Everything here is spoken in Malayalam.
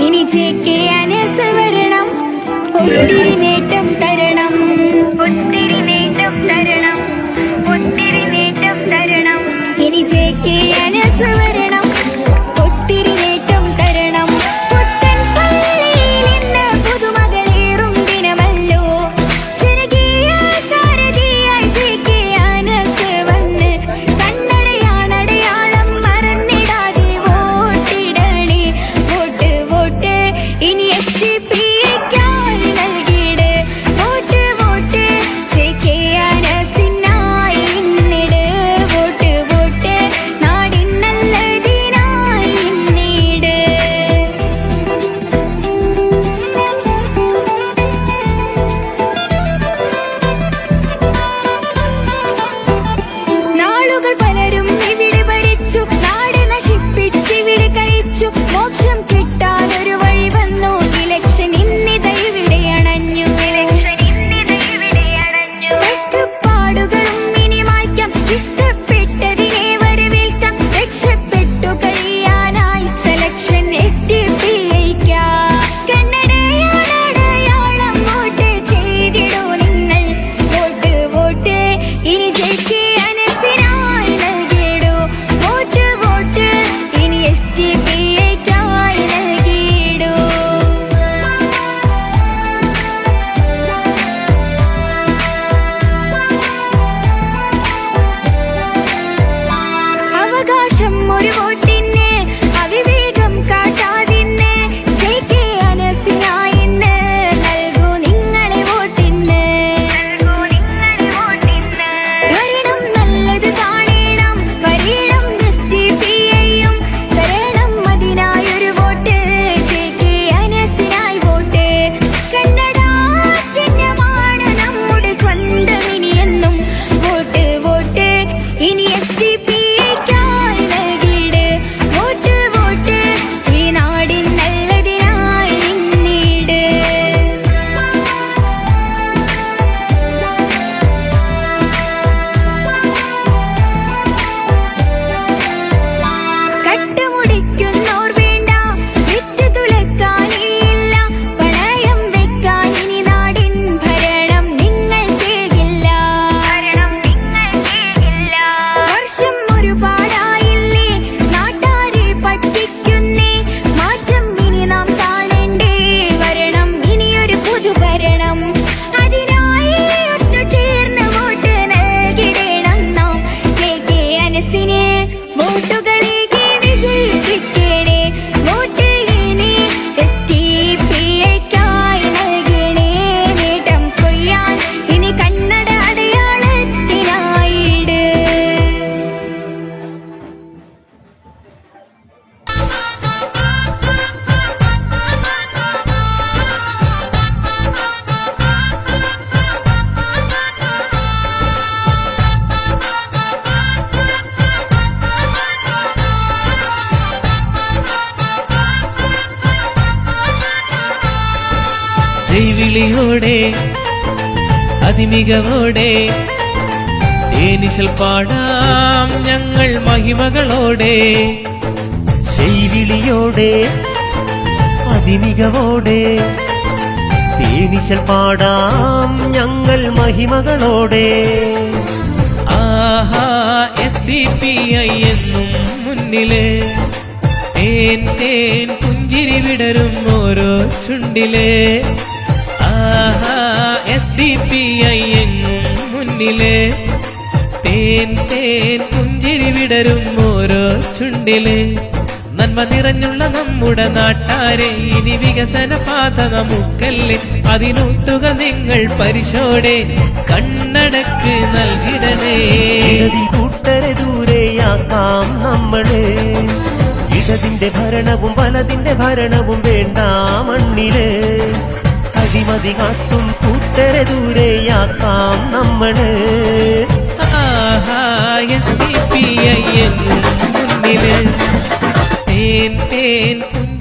ഇനി ചേക്കിയ അനുസരണം ഒത്തിരി ജൈവിളിയോടെ അതിമികവോടെ തേനിഷൽ പാടാം ഞങ്ങൾ മഹിമകളോടെ. ചെയ്വിളിയോടെ അതിമികവോടെ തേനിഷൽ പാടാം ഞങ്ങൾ മഹിമകളോടെ. ആഹാ എസ് ഡി പി ഐ എന്നും മുന്നിൽ തേൻ തേൻ പുഞ്ചിരി വിടരും ഓരോ ചുണ്ടിലേ. എസ് ഡി പി ഐ എങ്ങും മുന്നിലെ. തേൻ തേൻ പുഞ്ചിരി വിടരും ഓരോ ചുണ്ടിലെ. നന്മ നിറഞ്ഞുള്ള നമ്മുടെ നാട്ടാരെ ഇനി വികസന പാത നമുക്കല്ലേ? അതിനൊട്ടുക നിങ്ങൾ പരിശോടെ കണ്ണടക്ക് നൽകിടനേ കൂട്ടരെ ദൂരെയാക്കാം നമ്മളെ. ഇടതിന്റെ ഭരണവും വലതിന്റെ ഭരണവും വേണ്ട മണ്ണിലേ. ജാതി കാത്തും കൂട്ടരെ ദൂരെയാക്കാം നമ്മള് ആഹായ മുന്നില് തേൻ തേൻ കുഞ്ഞു